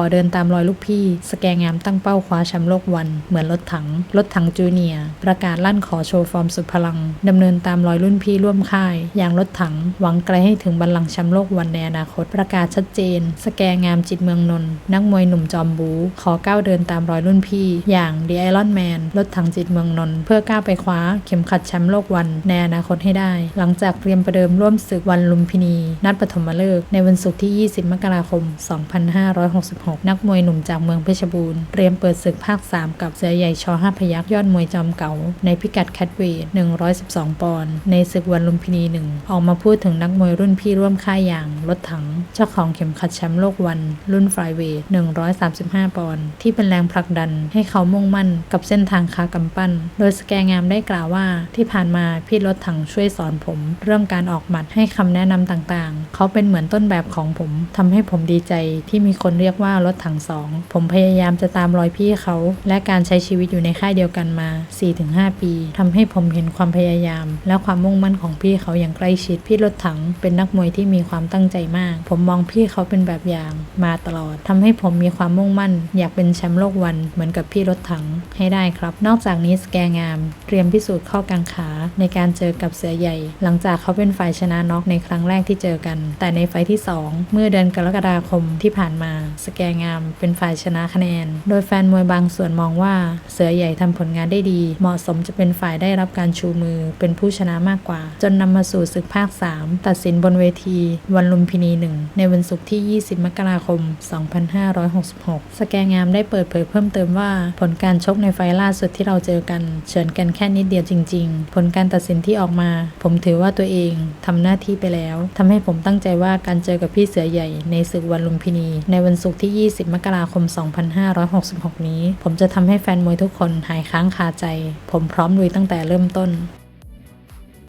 อเดินตามรอยลูกพี่ สแกงามตั้งเป้าคว้าแชมป์โลกวัน เหมือนรถถัง รถถังจูเนียประกาศลั่นขอโชว์ฟอร์มสุดพลังดำเนินตามรอยรุ่นพี่ร่วมค่าย อย่างรถถัง หวังไกลให้ถึงบัลลังก์แชมป์โลกวันในอนาคตประกาศชัดเจน สแกงามจิตเมืองนนท์นักมวยหนุ่มจอมบู ขอก้าวเดินตามรอยรุ่นพี่ อย่างดีไอรอนแมนรถถังจิตเมืองนนท์เพื่อก้าวไปคว้าเข็มขัดแชมป์โลกวันในอนาคตให้ได้ หลังจากเตรียมประเดิมร่วมศึกวันลุมพินี นัดปฐมฤกษ์ในวันศุกร์ที่ 20 มกราคม 2566นักมวยหนุ่มจากเมืองเพชรบูรณ์เตรียมเปิดศึกภาค 3 กับเสือใหญ่ชอห้าพยักยอดมวยจอมเก่า ในพิกัดแคทเวท112 ปอนด์ในศึกวันลุมพินีหนึ่งออกมาพูดถึงนักมวยรุ่นพี่ร่วมค่ายอย่างรถถัง เจ้าของเข็มขัดแชมป์โลกวันรุ่นไฟเวท135 ปอนด์ที่เป็นแรงผลักดันให้เขามุ่งมั่นกับเส้นทางคากำปั้น โดยสแกงามได้กล่าวว่าที่ผ่านมาพี่รถถังช่วยสอนผม เรื่องการออกหมัดให้คำแนะนำต่างๆ เขาเป็นเหมือนต้นแบบของผมทำให้ผมดีใจที่มีคนเรียกว่ารถถังสอง ผมพยายามจะตามรอยพี่เขา และการใช้ชีวิตอยู่ในค่ายเดียวกันมา 4-5 ปีทำให้ผมเห็นความพยายาม และความมุ่งมั่นของพี่เขาอย่างใกล้ชิด พี่รถถังเป็นนักมวยที่มีความตั้งใจมาก ผมมองพี่เขาเป็นแบบอย่างมาตลอดทำให้ผมมีความมุ่งมั่น อยากเป็นแชมป์โลกวันเหมือนกับพี่รถถังให้ได้ครับ นอกจากนี้สแกงาม เตรียมพิสูจน์ข้อกางขาในการเจอกับเสือใหญ่ หลังจากเขาเป็นฝ่ายชนะน็อกในครั้งแรกที่เจอกัน แต่ในไฟท์ที่ 2 เมื่อเดือนกรกฎาคมที่ผ่านมาสแกแกงาม เป็นฝ่ายชนะคะแนน โดยแฟนมวยบางส่วนมองว่าเสือใหญ่ทำผลงานได้ดี เหมาะสมจะเป็นฝ่ายได้รับการชูมือ เป็นผู้ชนะมากกว่า จนนำมาสู่ศึกภาค 3 ตัดสินบนเวที วันลุมพินีหนึ่งในวันศุกร์ที่ 20 มกราคม 2566 สแกงามได้เปิดเผยเพิ่มเติมว่า ผลการชกในไฟล์ล่าสุดที่เราเจอกัน เฉือนกันแค่นิดเดียวจริง ๆ ผลการตัดสินที่ออกมา ผมถือว่าตัวเองทำหน้าที่ไปแล้วทำให้ผมตั้งใจว่าการเจอกับพี่เสือใหญ่ในศึกวันลุมพินี ในวันศุกร์ที่ที่ 20 มกราคม 2566 นี้ ผมจะทำให้แฟนมวยทุกคนหายค้างคาใจ ผมพร้อมลุยตั้งแต่เริ่มต้น